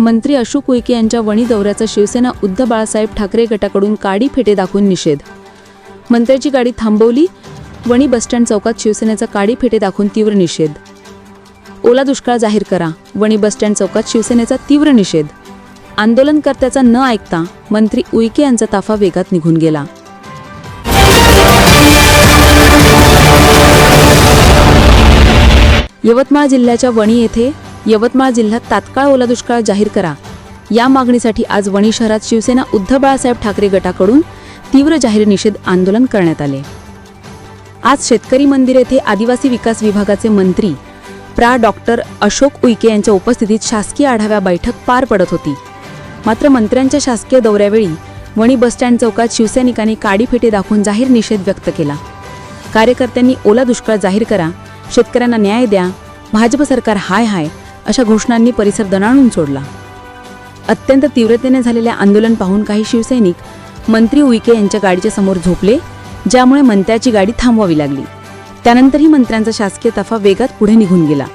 मंत्री अशोक उईके यांच्या वणी दौऱ्याचा शिवसेना उद्धव बाळासाहेब ठाकरे गटाकडून काडी फेटे दाखवून निषेध. मंत्र्याची गाडी थांबवली वणी बसस्टँड चौकात शिवसेनेचा काडी फेटे दाखवून तीव्र निषेध. ओला दुष्काळ जाहीर करा वणी बसस्टँड चौकात शिवसेनेचा तीव्र निषेध. आंदोलनकर्त्याचा न ऐकता मंत्री उईके यांचा ताफा वेगात निघून गेला. यवतमाळ जिल्ह्याच्या वणी येथे यवतमाळ जिल्ह्यात तात्काळ ओला दुष्काळ जाहीर करा. या मागणीसाठी आज वणी शहरात शिवसेना उद्धव बाळासाहेब ठाकरे गटाकडून तीव्र जाहीर निषेध आंदोलन करण्यात आले. आज शेतकरी मंदिर येथे आदिवासी विकास विभागाचे मंत्री प्रा. डॉक्टर अशोक उईके यांच्या उपस्थितीत शासकीय आढावा बैठक पार पडत होती. मात्र मंत्र्यांच्या शासकीय दौऱ्यावेळी वणी बसस्टँड चौकात शिवसैनिकांनी काडी फेटे दाखवून जाहीर निषेध व्यक्त केला. कार्यकर्त्यांनी ओला दुष्काळ जाहीर करा. शेतकऱ्यांना न्याय द्या. भाजप सरकार हाय हाय. अशा घोषणांनी परिसर दणाणून सोडला. अत्यंत तीव्रतेने झालेले आंदोलन पाहून काही शिवसैनिक मंत्री उईके यांच्या गाडीच्या समोर झोपले ज्यामुळे मंत्र्याची गाडी थांबवावी लागली. त्यानंतरही मंत्र्यांचा शासकीय ताफा वेगात पुढे निघून गेला.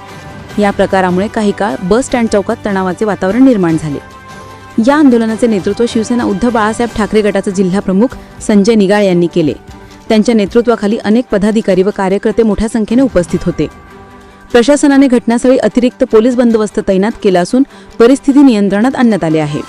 या प्रकारामुळे काही काळ बस स्टँड चौकात तणावाचे वातावरण निर्माण झाले. या आंदोलनाचे नेतृत्व शिवसेना उद्धव बाळासाहेब ठाकरे गटाचे जिल्हा प्रमुख संजय निगाळ यांनी केले. त्यांच्या नेतृत्वाखाली अनेक पदाधिकारी व कार्यकर्ते मोठ्या संख्येने उपस्थित होते. प्रशासनाने घटनास्थळी अतिरिक्त पोलीस बंदोबस्त तैनात केला असून परिस्थिती नियंत्रणात आणण्यात आली आहे.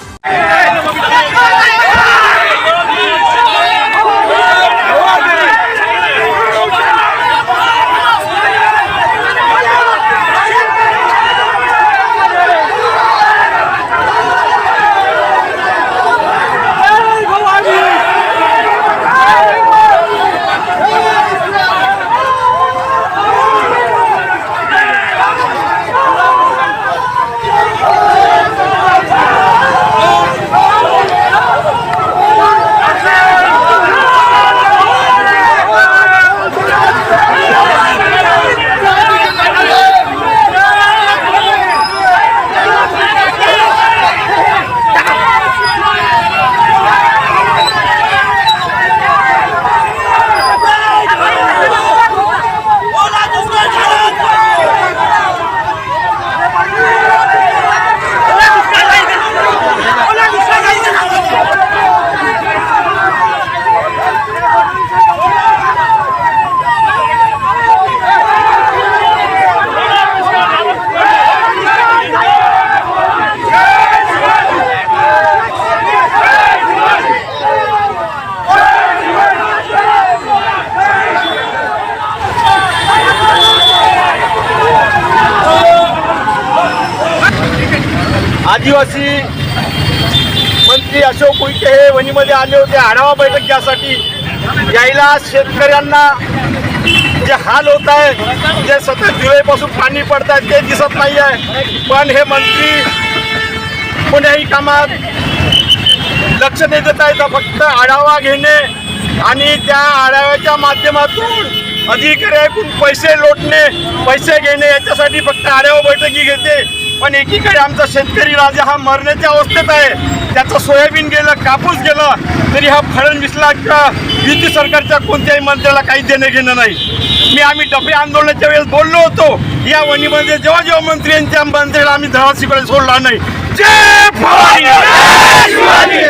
आदिवासी मंत्री अशोक उईके हे वणीमध्ये आले होते. आढावा बैठक घ्यासाठी यायला शेतकऱ्यांना जे हाल होत आहे जे सतत जुलैपासून पाणी पडत आहे ते दिसत नाही आहे. पण हे मंत्री कोण्याही कामात लक्ष नाही देत आहे तर फक्त आढावा घेणे आणि त्या आढाव्याच्या माध्यमातून अधिकाऱ्याकडून पैसे लोटणे पैसे घेणे याच्यासाठी फक्त आढावा बैठकी घेते. पण एकीकडे आमचा शेतकरी राजा हा मरण्याच्या अवस्थेत आहे. त्याचं सोयाबीन गेलं कापूस गेलं तरी हा फडणवीसला किंवा युती सरकारच्या कोणत्याही मंत्र्याला काही देणं घेणं नाही. मी आम्ही डफे आंदोलनाच्या वेळेस बोललो होतो या वणीमध्ये जेव्हा जेव्हा मंत्री यांच्या मंत्र्याला आम्ही धडा सोडला नाही. जय जय शिवाजी!